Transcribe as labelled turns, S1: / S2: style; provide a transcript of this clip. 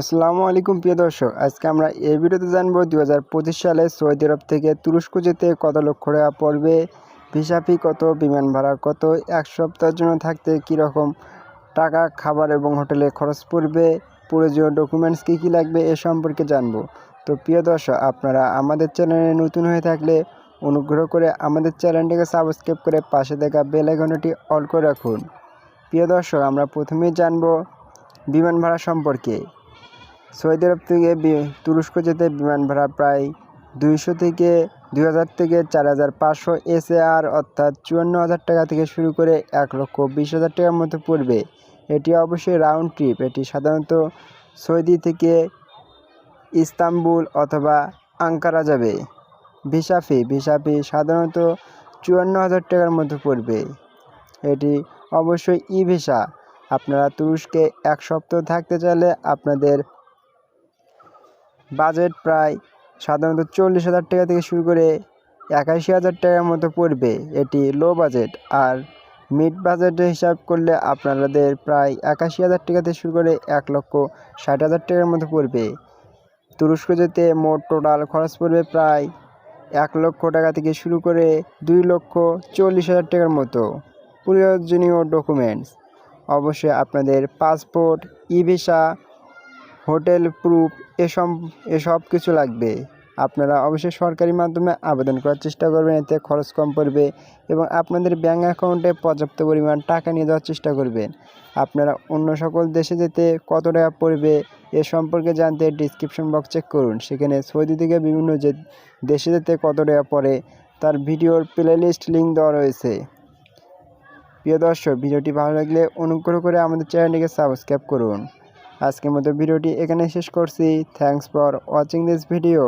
S1: আসসালামু আলাইকুম, প্রিয় দর্শক। আজকে আমরা এই ভিডিওতে জানব দু হাজার পঁচিশ সালে সৌদি আরব থেকে তুরস্ক যেতে কত লক্ষ টাকা পড়বে, ভিসা ফি কত, বিমান ভাড়া কত, এক সপ্তাহের জন্য থাকতে কীরকম টাকা, খাবার এবং হোটেলে খরচ পড়বে, প্রয়োজনীয় ডকুমেন্টস কী কী লাগবে এ সম্পর্কে জানব। তো প্রিয় দর্শক, আপনারা আমাদের চ্যানেলে নতুন হয়ে থাকলে অনুগ্রহ করে আমাদের চ্যানেলটিকে সাবস্ক্রাইব করে পাশে থাকা বেল আইকনটি অল করে রাখুন। প্রিয় দর্শক, আমরা প্রথমেই জানব বিমান ভাড়া সম্পর্কে। সৌদি আরব থেকে তুরস্ক যেতে বিমান ভাড়া প্রায় দুইশো থেকে দুই হাজার থেকে চার হাজার পাঁচশো এসএআর, অর্থাৎ চুয়ান্ন হাজার টাকা থেকে শুরু করে এক লক্ষ বিশ হাজার টাকার মতো পড়বে। এটি অবশ্যই রাউন্ড ট্রিপ এটি সাধারণত সৌদি থেকে ইস্তাম্বুল অথবা আঙ্কারা যাবে। ভিসা ফি ভিসা ফি সাধারণত চুয়ান্ন হাজার টাকার মতো পড়বে। এটি অবশ্যই ই ভিসা আপনারা তুরস্কে এক সপ্তাহ থাকতে চাইলে আপনাদের বাজেট প্রায় সাধারণত চল্লিশ হাজার টাকা থেকে শুরু করে একাশি হাজার টাকার মতো পড়বে। এটি লো বাজেট আর মিড বাজেটে হিসাব করলে আপনাদের প্রায় একাশি হাজার টাকা থেকে শুরু করে এক লক্ষ ষাট হাজার টাকার মতো পড়বে। তুরস্ক যেতে মোট টোটাল খরচ পড়বে প্রায় এক লক্ষ টাকা থেকে শুরু করে দুই লক্ষ চল্লিশ হাজার টাকার মতো। প্রয়োজনীয় ডকুমেন্টস অবশ্যই আপনাদের passport e visa hotel, proof, এসব এসব কিছু লাগবে। আপনারা অবশ্যই সরকারি মাধ্যমে আবেদন করার চেষ্টা করবেন, এতে খরচ কম পড়বে এবং আপনাদের ব্যাঙ্ক অ্যাকাউন্টে পর্যাপ্ত পরিমাণ টাকা নিয়ে যাওয়ার চেষ্টা করবেন। আপনারা অন্য সকল দেশে যেতে কত টাকা পড়বে এ সম্পর্কে জানতে ডিসক্রিপশন বক্স চেক করুন। সেখানে সৌদি থেকে বিভিন্ন যে দেশে যেতে কত টাকা পড়ে তার ভিডিওর প্লেলিস্ট লিঙ্ক দেওয়া রয়েছে। প্রিয় দর্শক, ভিডিওটি ভালো লাগলে অনুগ্রহ করে আমাদের চ্যানেলটিকে সাবস্ক্রাইব করুন। আজকের মতো ভিডিওটি এখানে শেষ করছি। Thanks for watching this video